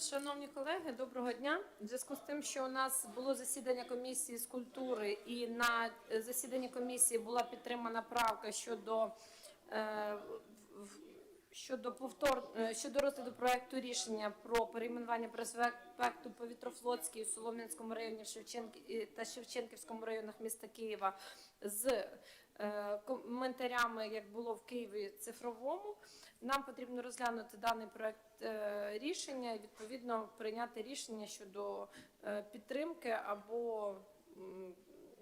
Шановні колеги, доброго дня. В зв'язку з тим, що у нас було засідання комісії з культури, і на е, засіданні комісії була підтримана правка щодо е, щодо повтор е, щодо розгляду проекту рішення про перейменування проспекту Повітрофлотський у Солом'янському районі Шевченки та Шевченківському районах міста Києва з коментарями, як було в Києві цифровому. Нам потрібно розглянути даний проект рішення і відповідно прийняти рішення щодо е, підтримки або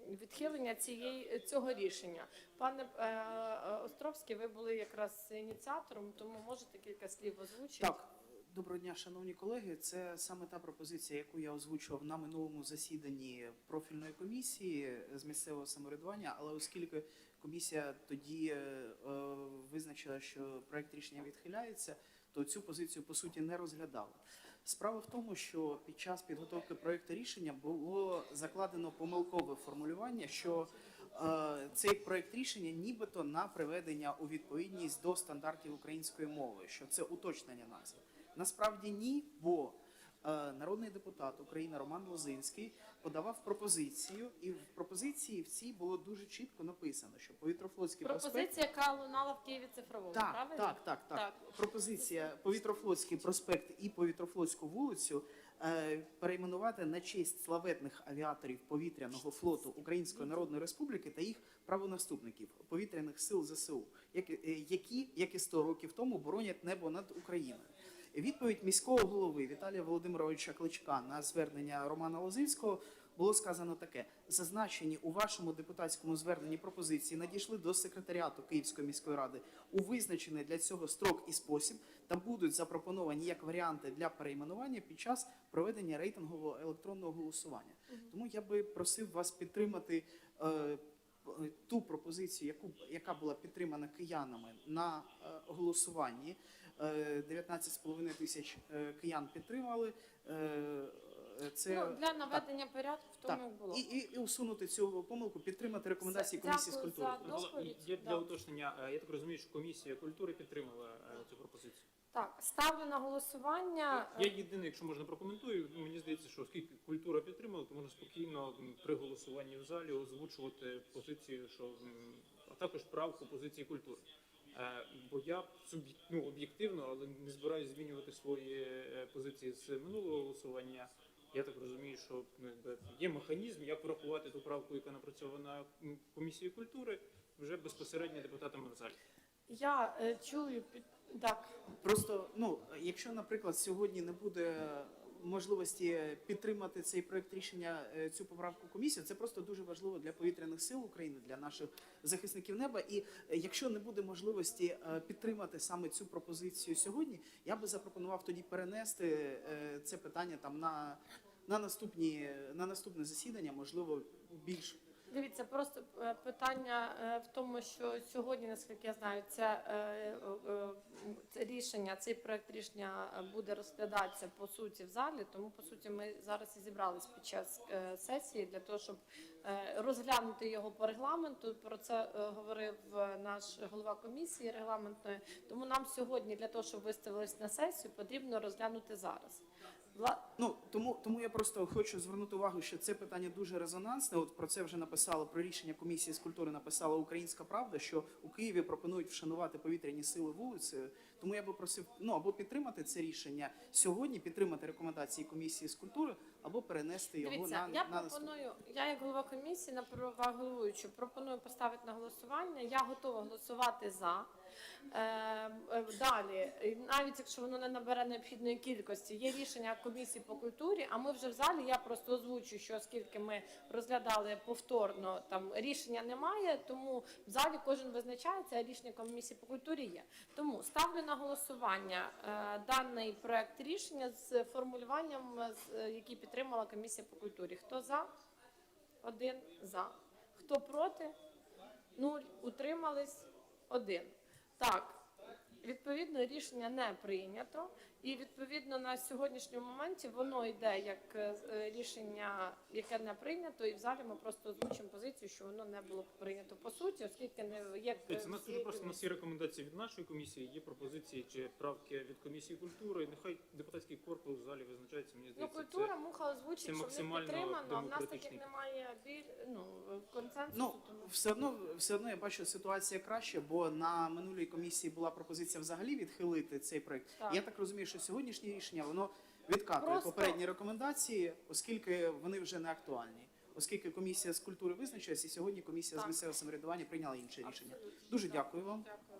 відхилення цієї цього рішення. Пане е, е, Островський, ви були якраз ініціатором, тому можете кілька слів озвучити. Так, доброго дня, шановні колеги. Це саме та пропозиція, яку я озвучував на минулому засіданні профільної комісії з місцевого самоврядування. Але оскільки комісія тоді е, е, визначила, що проект рішення відхиляється, то цю позицію по суті не розглядала. Справа в тому, що під час підготовки проекту рішення було закладено помилкове формулювання, що е, цей проект рішення нібито на приведення у відповідність до стандартів української мови, що це уточнення назви. Насправді ні, бо народний депутат України Роман Лозинський подавав пропозицію, і в пропозиції в цій було дуже чітко написано, що повітрофлотський проспект Пропозиція, яка лунала в Києві цифровому, так, правильно? так, так, так, Так. Пропозиція Повітрофлотський проспект і Повітрофлотську вулицю е, перейменувати на честь славетних авіаторів повітряного флоту Української Народної Республіки та їх правонаступників повітряних сил ЗСУ, які, е, які, як і 100 років тому, боронять небо над Україною. Відповідь міського голови Віталія Володимировича Кличка на звернення Романа Лозинського було сказано таке: зазначені у вашому депутатському зверненні пропозиції надійшли до секретаріату Київської міської ради у визначений для цього строк і спосіб та будуть запропоновані як варіанти для перейменування під час проведення рейтингового електронного голосування. Тому я би просив вас підтримати. е, Ту пропозицію, яку яка була підтримана киянами на е, голосуванні, 19,5 тисяч е, киян підтримали. Е, Це Ну, для наведення порядку в тому, як було. і, і, і усунути цю помилку, підтримати рекомендації комісії з культури. за доповідь. Для, Да. уточнення, е, я так розумію, що комісія культури підтримала е, цю пропозицію. Так, ставлю на голосування. Я єдине, якщо можна прокоментую, мені здається, що оскільки культура підтримала, то можна спокійно при голосуванні в залі озвучувати позицію, що а також правку позиції культури. Е, Бо я ну, об'єктивно, але не збираюся змінювати свої е, позиції з минулого голосування. Я так розумію, що ну, якби, є механізм, як врахувати ту правку, яка напрацьована комісією культури, вже безпосередньо депутатами в залі. Я е, чую під так. Просто ну, якщо, наприклад, сьогодні не буде можливості підтримати цей проект рішення, е, цю поправку комісії, це просто дуже важливо для повітряних сил України, для наших захисників неба. І е, якщо не буде можливості е, підтримати саме цю пропозицію сьогодні, я би запропонував тоді перенести це питання там на, на наступні на наступне засідання, можливо, більш Дивіться, просто е, питання е, в тому, що сьогодні, наскільки я знаю, це, е, е, це рішення, цей проект рішення буде розглядатися по суті в залі. Тому по суті ми зараз і зібрались під час сесії для того, щоб розглянути його по регламенту. Про це говорив наш голова комісії регламентної. Тому нам сьогодні для того, щоб виставились на сесію, потрібно розглянути зараз. Ну тому, тому я просто хочу звернути увагу, що це питання дуже резонансне. От про це вже написала про рішення комісії з культури. Написала Українська Правда, що у Києві пропонують вшанувати повітряні сили вулиці. Тому я би просив ну або підтримати це рішення сьогодні, підтримати рекомендації комісії з культури, або перенести його Дивіться, на, я на пропоную, я як голова комісії на права головуючу пропоную поставити на голосування. Я готова голосувати за. Е, е, далі, навіть якщо воно не набере необхідної кількості, є рішення комісії по культурі. А ми вже в залі. Я просто озвучу, що оскільки ми розглядали повторно, там рішення немає, тому в залі кожен визначається, а рішення комісії по культурі є. Тому ставлю на голосування е, даний проект рішення з формулюванням, який підтримала комісія по культурі. Хто за? Один за. Хто проти? Нуль. Утримались? Один. Так. Відповідно, рішення не прийнято. І відповідно на сьогоднішньому моменті воно йде як е, рішення, яке не прийнято, і в залі ми просто озвучимо позицію, що воно не було прийнято по суті, оскільки не є Дивіться, у нас дуже просто нас є рекомендації від нашої комісії, є пропозиції чи правки від комісії культури. І нехай депутатський корпус в залі визначається. Мені Ну, здається, культура муха озвучить, це що максимально підтримано. а В нас так як демократичний. немає біль, ну консенсусу, Ну тому все одно, все одно я бачу ситуація краще, бо на минулій комісії була пропозиція взагалі відхилити цей проект. Так. Я так розумію, що сьогоднішнє рішення воно відкатує Просто- попередні рекомендації, оскільки вони вже не актуальні. Оскільки комісія з культури визначилась, і сьогодні комісія з місцевого самоврядування прийняла інше рішення. Дуже Так. дякую вам. Дякую.